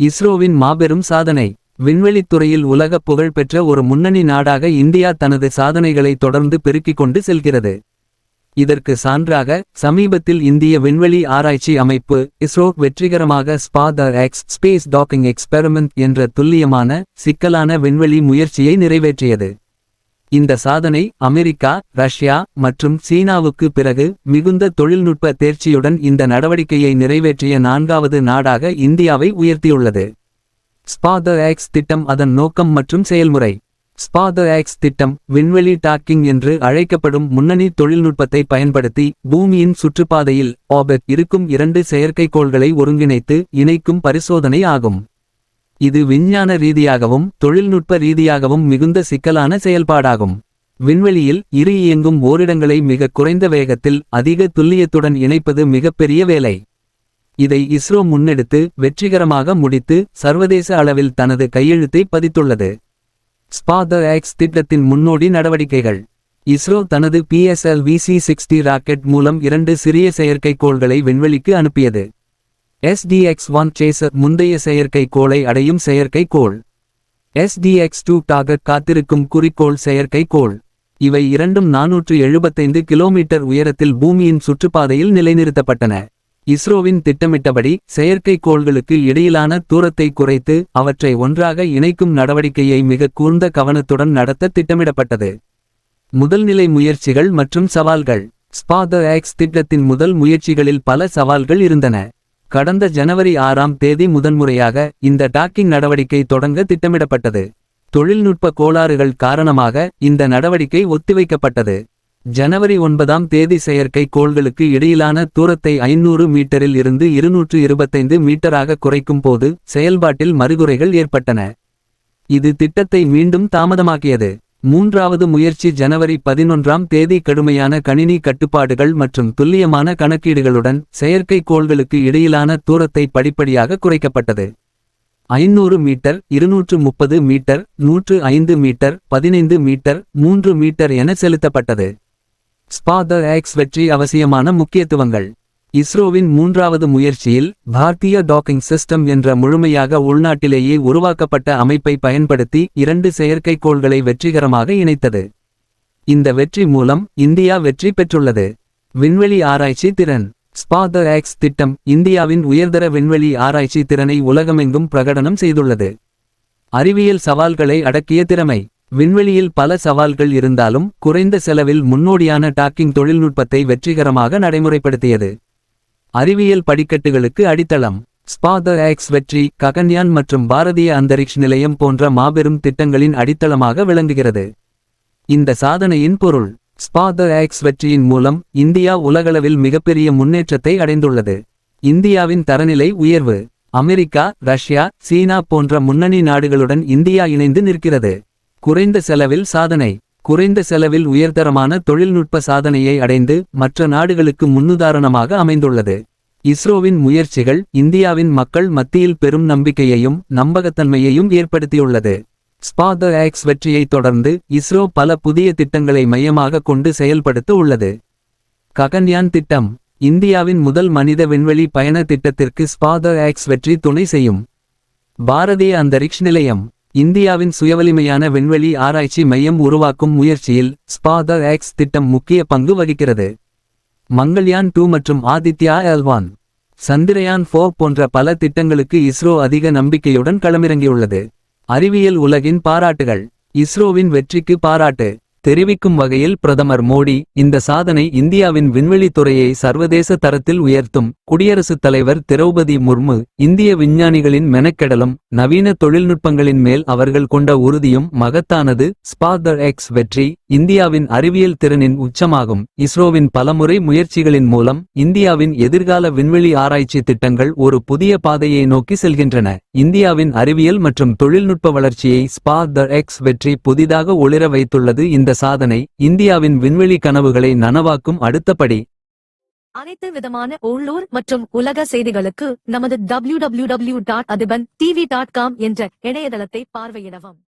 இஸ்ரோவின் மாபெரும் சாதனை. விண்வெளித் துறையில் உலக புகழ்பெற்ற ஒரு முன்னணி நாடாக இந்தியா தனது சாதனைகளை தொடர்ந்து பெருக்கிக் கொண்டு செல்கிறது. இதற்கு சான்றாக சமீபத்தில் இந்திய விண்வெளி ஆராய்ச்சி அமைப்பு இஸ்ரோ வெற்றிகரமாக ஸ்பாதர் எக்ஸ் ஸ்பேஸ் டாக்கிங் எக்ஸ்பெரிமெண்ட் என்ற துல்லியமான சிக்கலான விண்வெளி முயற்சியை நிறைவேற்றியது. இந்த சாதனை அமெரிக்கா ரஷ்யா மற்றும் சீனாவுக்கு பிறகு மிகுந்த தொழில்நுட்ப தேர்ச்சியுடன் இந்த நடவடிக்கையை நிறைவேற்றிய நான்காவது நாடாக இந்தியாவை உயர்த்தியுள்ளது. ஸ்பாத எக்ஸ் திட்டம் அதன் நோக்கம் மற்றும் செயல்முறை. ஸ்பாத எக்ஸ் திட்டம் விண்வெளி டாக்கிங் என்று அழைக்கப்படும் முன்னணி தொழில்நுட்பத்தை பயன்படுத்தி பூமியின் சுற்றுப்பாதையில் ஆபெட் இருக்கும் இரண்டு செயற்கைக்கோள்களை ஒருங்கிணைத்து இணைக்கும் பரிசோதனை ஆகும். இது விஞ்ஞான ரீதியாகவும் தொழில்நுட்ப ரீதியாகவும் மிகுந்த சிக்கலான செயல்பாடாகும். விண்வெளியில் இரு இயங்கும் ஓரிடங்களை மிக குறைந்த வேகத்தில் அதிக துல்லியத்துடன் இணைப்பது மிகப்பெரிய வேலை. இதை இஸ்ரோ முன்னெடுத்து வெற்றிகரமாக முடித்து சர்வதேச அளவில் தனது கையெழுத்தை பதித்துள்ளது. ஸ்பாத எக்ஸ் திட்டத்தின் முன்னோடி நடவடிக்கைகள். இஸ்ரோ தனது பிஎஸ்எல் விசி சிக்ஸ்டி ராக்கெட் மூலம் இரண்டு சிறிய செயற்கைக்கோள்களை விண்வெளிக்கு அனுப்பியது. எஸ்டிஎக்ஸ் ஒன் சேசர் முந்தைய செயற்கைக்கோளை அடையும் செயற்கைக்கோள் எஸ்டிஎக்ஸ் டூ டாகட் காத்திருக்கும் குறிக்கோள் செயற்கைக்கோள் இவை இரண்டும் நாநூற்று எழுபத்தைந்து கிலோமீட்டர் உயரத்தில் பூமியின் சுற்றுப்பாதையில் நிலைநிறுத்தப்பட்டன. இஸ்ரோவின் திட்டமிட்டபடி செயற்கைக்கோள்களுக்கு இடையிலான தூரத்தை குறைத்து அவற்றை ஒன்றாக இணைக்கும் நடவடிக்கையை மிக கூர்ந்த கவனத்துடன் நடத்த திட்டமிடப்பட்டது. முதல்நிலை முயற்சிகள் மற்றும் சவால்கள். ஸ்பாத எக்ஸ் திட்டத்தின் முதல் முயற்சிகளில் பல சவால்கள் இருந்தன. கடந்த ஜனவரி ஆறாம் தேதி முதன்முறையாக இந்த டாக்கிங் நடவடிக்கை தொடங்க திட்டமிடப்பட்டது. தொழில்நுட்ப கோளாறுகள் காரணமாக இந்த நடவடிக்கை ஒத்திவைக்கப்பட்டது. ஜனவரி ஒன்பதாம் தேதி செயற்கை கோள்களுக்கு இடையிலான தூரத்தை ஐநூறு மீட்டரில் இருந்து இருநூற்று இருபத்தைந்து மீட்டராக குறைக்கும் போது செயல்பாட்டில் மறுகுறைகள் ஏற்பட்டன. இது திட்டத்தை மீண்டும் தாமதமாக்கியது. மூன்றாவது முயற்சி ஜனவரி பதினொன்றாம் தேதி கடுமையான கணினி கட்டுப்பாடுகள் மற்றும் துல்லியமான கணக்கீடுகளுடன் செயற்கை கோள்களுக்கு இடையிலான தூரத்தை படிப்படியாக குறைக்கப்பட்டது. ஐநூறு மீட்டர் இருநூற்று முப்பது மீட்டர் நூற்று ஐந்து மீட்டர் பதினைந்து மீட்டர் மூன்று மீட்டர் என செலுத்தப்பட்டது. ஸ்பாதர் எக்ஸ் வெற்றி அவசியமான முக்கியத்துவங்கள். இஸ்ரோவின் மூன்றாவது முயற்சியில் பாரதிய டாக்கிங் சிஸ்டம் என்ற முழுமையாக உள்நாட்டிலேயே உருவாக்கப்பட்ட அமைப்பை பயன்படுத்தி இரண்டு செயற்கைக்கோள்களை வெற்றிகரமாக இணைத்தது. இந்த வெற்றி மூலம் இந்தியா வெற்றி பெற்றுள்ளது. விண்வெளி ஆராய்ச்சி திறன். ஸ்பாத எக்ஸ் திட்டம் இந்தியாவின் உயர்தர விண்வெளி ஆராய்ச்சி திறனை உலகமெங்கும் பிரகடனம் செய்துள்ளது. அறிவியல் சவால்களை அடக்கிய திறமை. விண்வெளியில் பல சவால்கள் இருந்தாலும் குறைந்த செலவில் முன்னோடியான டாக்கிங் தொழில்நுட்பத்தை வெற்றிகரமாக நடைமுறைப்படுத்தியது. அறிவியல் படிக்கட்டுகளுக்கு அடித்தளம். ஸ்பாதர் எக்ஸ் வெற்றி ககன்யான் மற்றும் பாரதிய அந்தரிக்ஷ் நிலையம் போன்ற மாபெரும் திட்டங்களின் அடித்தளமாக விளங்குகிறது. இந்த சாதனையின் பொருள் ஸ்பாதர் எக்ஸ் வெற்றியின் மூலம் இந்தியா உலகளவில் மிகப்பெரிய முன்னேற்றத்தை அடைந்துள்ளது. இந்தியாவின் தரநிலை உயர்வு அமெரிக்கா ரஷ்யா சீனா போன்ற முன்னணி நாடுகளுடன் இந்தியா இணைந்து நிற்கிறது. குறைந்த செலவில் சாதனை குறைந்த செலவில் உயர்தரமான தொழில்நுட்ப சாதனையை அடைந்து மற்ற நாடுகளுக்கு முன்னுதாரணமாக அமைந்துள்ளது. இஸ்ரோவின் முயற்சிகள் இந்தியாவின் மக்கள் மத்தியில் பெரும் நம்பிக்கையையும் நம்பகத்தன்மையையும் ஏற்படுத்தியுள்ளது. ஸ்பாத ஆக்ஸ் வெற்றியைத் தொடர்ந்து இஸ்ரோ பல புதிய திட்டங்களை மையமாக கொண்டு செயல்படுத்த உள்ளது. ககன்யான் திட்டம் இந்தியாவின் முதல் மனித விண்வெளி பயண திட்டத்திற்கு ஸ்பாத ஆக்ஸ் வெற்றி துணை செய்யும். பாரதிய அந்தரிக்ஷ் நிலையம் இந்தியாவின் சுயவலிமையான விண்வெளி ஆராய்ச்சி மையம் உருவாக்கும் முயற்சியில் ஸ்பாத எக்ஸ் திட்டம் முக்கிய பங்கு வகிக்கிறது. மங்கள்யான் டூ மற்றும் ஆதித்யா எல்வான் சந்திரயான் ஃபோ போன்ற பல திட்டங்களுக்கு இஸ்ரோ அதிக நம்பிக்கையுடன் களமிறங்கியுள்ளது. அறிவியல் உலகின் பாராட்டுகள் இஸ்ரோவின் வெற்றிக்கு பாராட்டு. தெரிவிக்கும் வகையில் பிரதமர் மோடி இந்த சாதனை இந்தியாவின் விண்வெளி துறையை சர்வதேச தரத்தில் உயர்த்தும். குடியரசுத் தலைவர் திரௌபதி முர்மு இந்திய விஞ்ஞானிகளின் மெனக்கெடலும் நவீன தொழில்நுட்பங்களின் மேல் அவர்கள் கொண்ட உறுதியும் மகத்தானது. ஸ்பாதர் எக்ஸ் வெற்றி இந்தியாவின் அறிவியல் திறனின் உச்சமாகும். இஸ்ரோவின் பலமுறை முயற்சிகளின் மூலம் இந்தியாவின் எதிர்கால விண்வெளி ஆராய்ச்சி திட்டங்கள் ஒரு புதிய பாதையை நோக்கி செல்கின்றன. இந்தியாவின் அறிவியல் மற்றும் தொழில்நுட்ப வளர்ச்சியை ஸ்பாதர் எக்ஸ் வெற்றி புதிதாக ஒளிர வைத்துள்ளது. இந்த சாதனை இந்தியாவின் விண்வெளி கனவுகளை நனவாக்கும் அடுத்தபடி. அனைத்து விதமான உள்ளூர் மற்றும் உலக செய்திகளுக்கு நமது W W W dot Athiban TV dot com என்ற இணையதளத்தை பார்வையிடவும்.